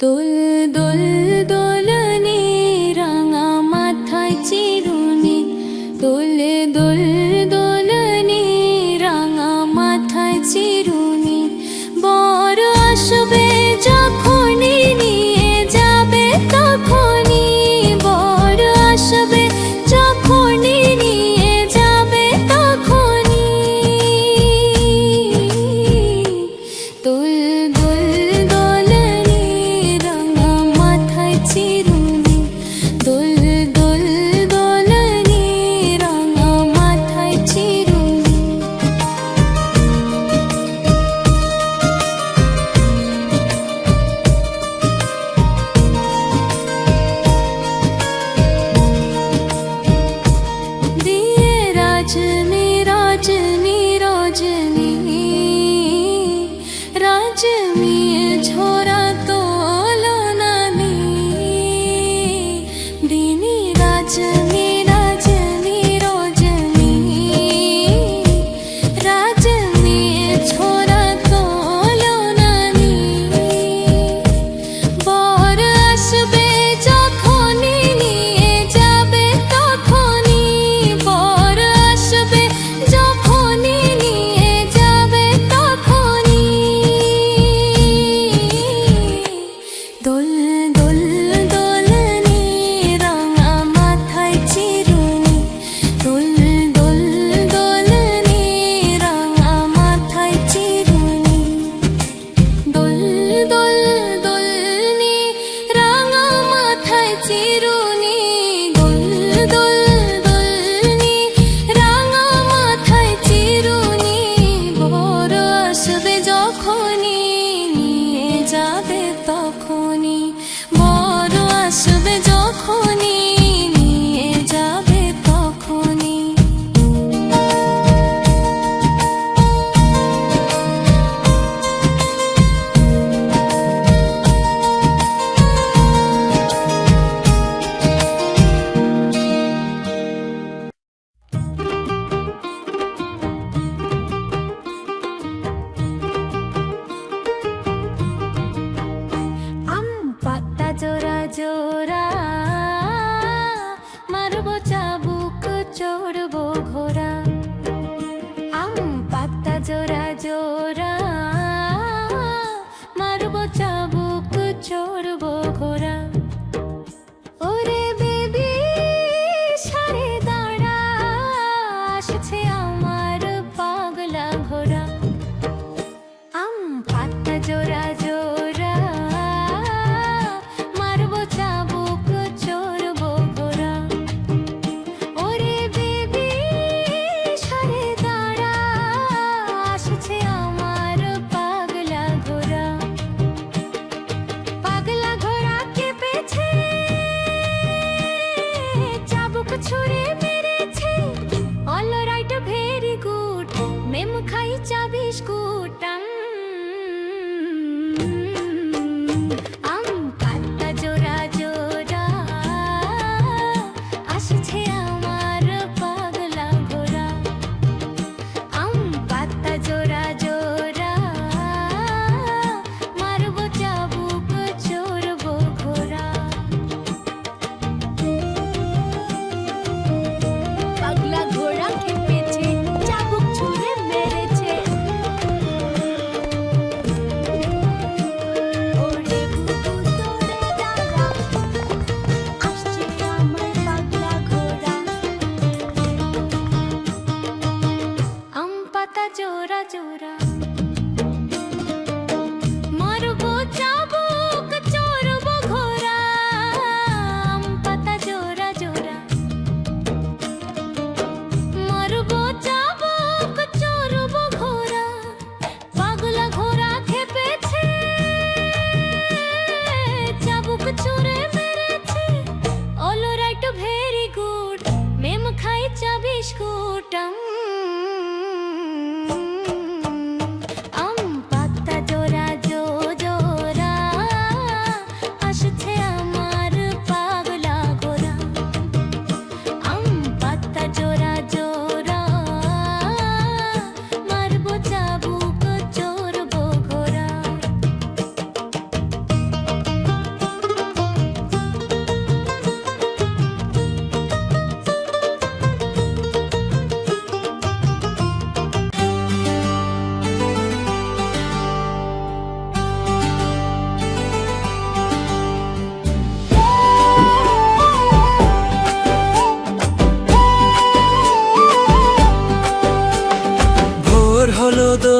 দোল দোল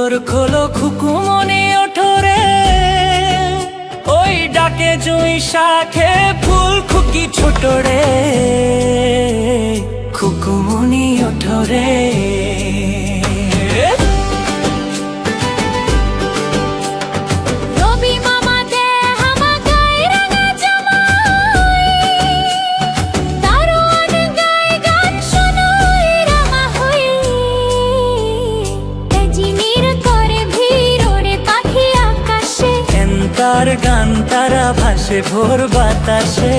দোর খোলো খুকুমনি ওঠরে। ওই ডাকে জুই শাখে ফুল খুকি ছোট রে এন্তার গান তারা ভাসে ভোর বাতাসে।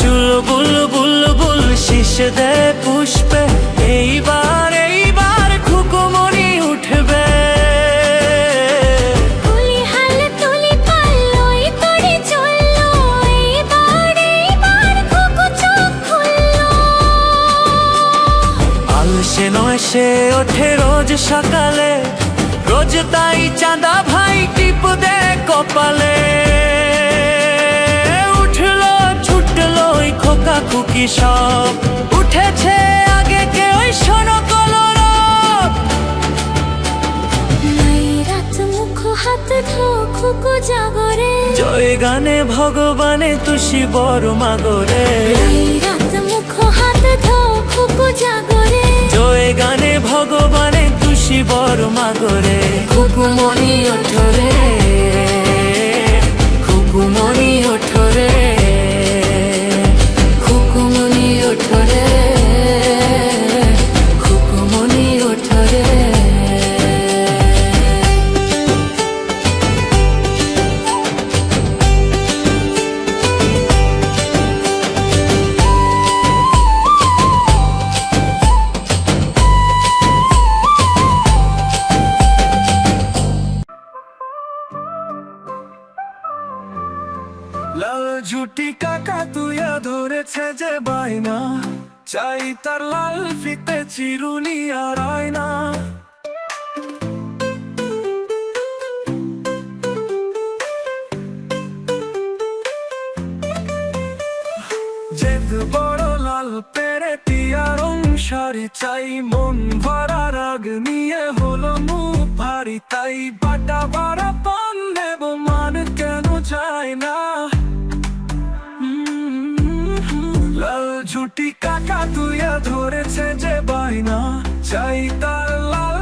চুল বুল বুল বুল শিষ্য দে পুষ্পে এইবার নয় সে ওঠে রোজ সকালে। রোজ তাই চাঁদা ভাই টিপ দে কপালে। উঠল ছুটলো ওই খোকা খুকি সব। উঠেছে আগে কে ওই শোনো কলরব। নাই রাত মুখ হাত ধো খুকু জাগরে। জয় গানে ভগবানে তুষি বড় মাগরে। রাত মুখ হাত ধো খুকু জাগরে। জয় গানে ভগবানে তুষি বড় মাগরে। খুকুমনি ওঠরে যে বাইনা চাই তার লাল ফিতে চিরুনি আর আয়না জেদ বড় লাল পেরে টিয়ার শাড়ি চাই, মন ভরা রাগ নিয়ে হলো মুখ ভারী। তাই বাটা বাড়া পান দেব মান কেন চায় না? ঝুটি কাকা তুইয়া ধরেছে যে বাইনা চাই তার লাল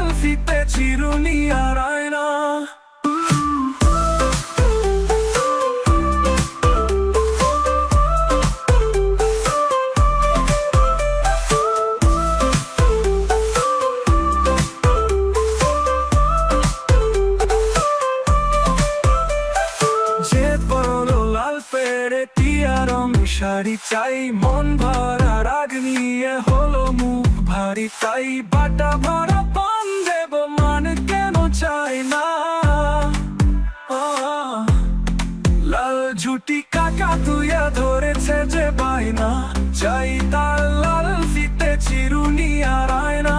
ঝুটি কাকা তুইয়া ধরেছে যে বাইনা চাই তার লাল ফিতে চিরুনি আর আয়না।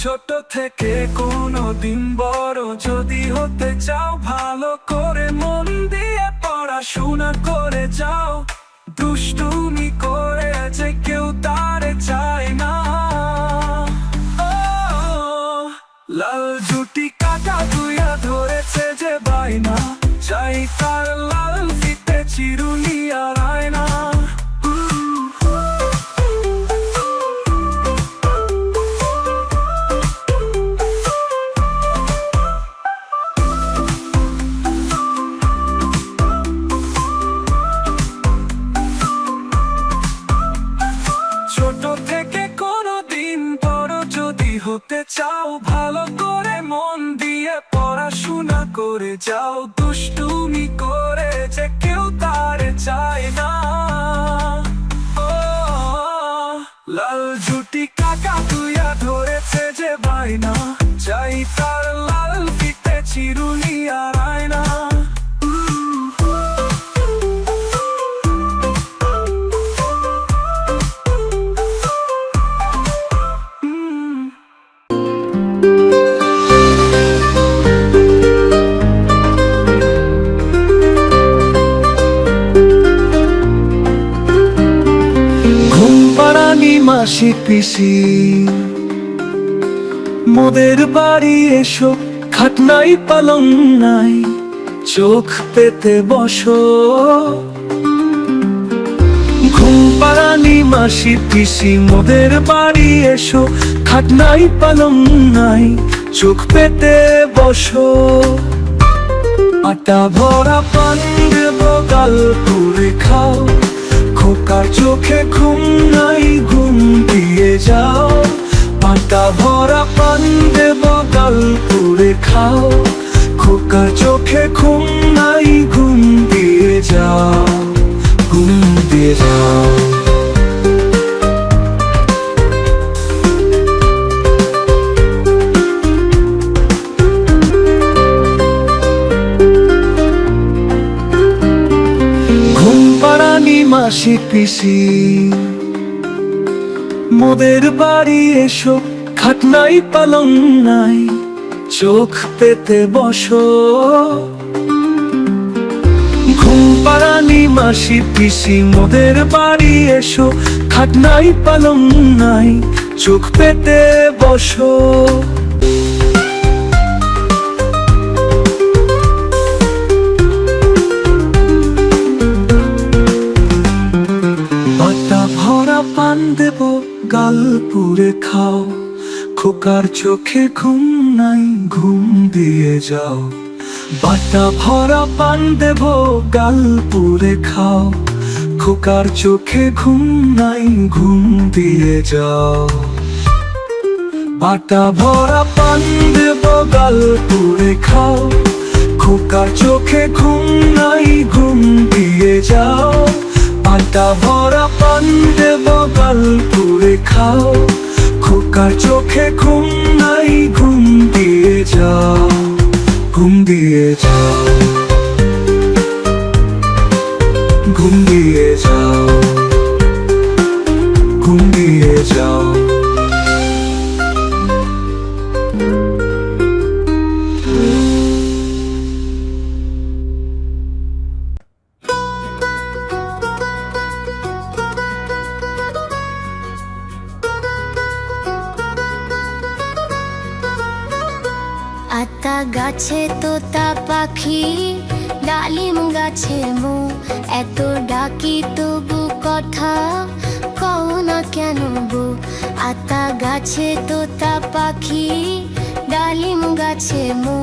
ছোট থেকে কোনো দিন বড় যদি হতে চাও, ভালো করে মন দিয়ে পড়াশোনা করে যাও। দুষ্টুমি করে যে কেউ তারে চায় না। লাল জুটি কাকা তুইয়া ধরেছে যে বাইনা চাই তার লাল ফিতে চিরুনি চিরুনি আর আয়না মাসি পিসি। মোদের বাড়ি এসো। খাট নাই, পালং নাই, চোখ পেতে বসো। ঘুম পাড়ানি মাসি পিসি, মোদের বাড়ি এসো। খাট নাই, পালং নাই, চোখ পেতে বসো। আটা ভরা পান গাল খাও। খোকার চোখে ঘুম নাই, ঘুম দিয়ে যাও। খাও খোকার চোখে ঘুম নাই, ঘুম দিয়ে যাও, ঘুম দিয়ে যাও। মাসি পিসি, মোদের বাড়ি এসো খাট নাই পালং নাই। চোখ পেতে বসো। ঘুম পাড়ানি মাসি পিসি, মোদের বাড়ি এসো। খাট নাই পালং নাই, চোখ পেতে বসো। বাটা ভরা পান দেব, গাল পুরে খাও। খোকার চোখে ঘুম নাই, ঘুম দিয়ে যাও। বাটা ভরা পান দেব, গাল পুরে খাও। খোকার চোখে ঘুম নাই, ঘুম দিয়ে যাও। বাটা ভরা পান দেব, গাল পুরে খাও। খোকার চোখে ঘুম নাই, ঘুম দিয়ে যাও। পাটা ভরা পান দেব, গাল পুরে খাও। খোকার চোখে ঘুম নাই ঘুম দিয়ে যাও ঘুম দিয়ে যাও। আতা গাছে তোতা পাখি, ডালিম গাছে মো। এত ডাকি তবু কথা কও না কেন বো আতা গাছে তোতা পাখি, ডালিম গাছে মো।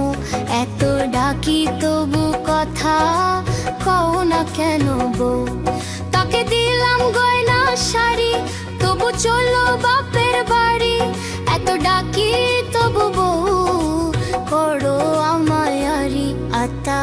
এত ডাকি তবু কথা কও না কেন বো তাকে দিলাম গয়না শাড়ি, তবু চলো বাপের বাড়ি। এত ডাকি তবু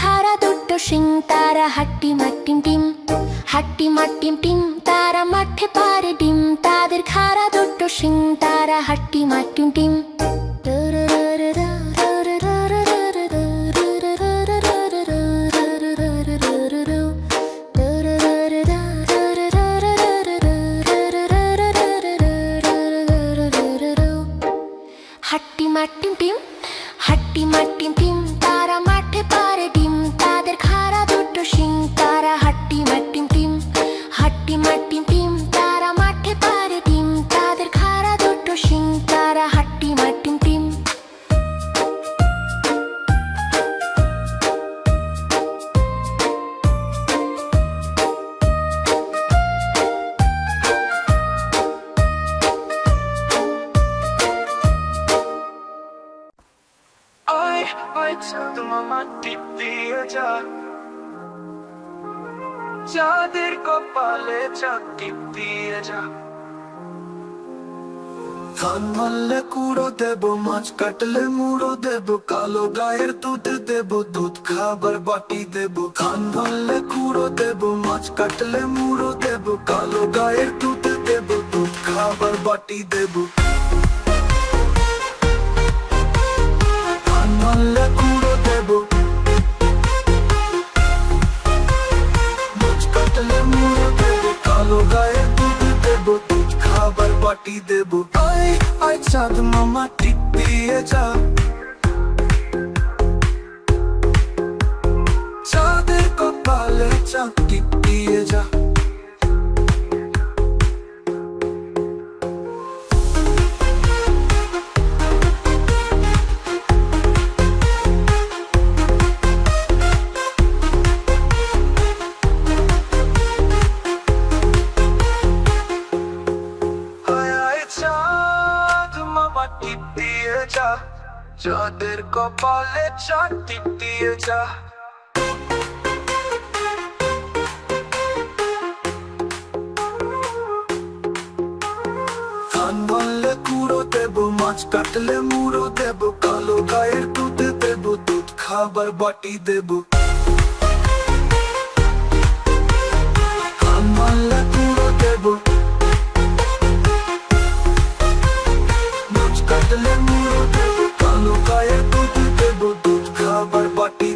খারা দুটো সিং তারা হাট্টি মাট্টিম টিম। হাট্টি মাট্টিম টিম, তারা মাঠে পারে ডিম। তাদের খারা দুটো সিং তারা হাট্টি মাট্টিম টিম। মাছ কাটলে মুড়ো দেব, কালো গায়ের দুধ দেব, দুধ খাবার বাটি দেব কান ভাললে কুড়ো দেব, মাছ কাটলে মুড়ো দেব, কালো গায়ের দুধ দেব, দুধ খাবার বাটি দেব। ধান মারলে বাটি দেব। আই আই চাঁদ মামা টিপ দিয়ে যা ধান বললে কুড়ো দেব, মাছ কাটলে মুড়ো দেব, কালো গায়ের দুধ দেব, দুধ খাবার বাটি দেব। কালো দুধ দেব, দুধ খাবার বাটি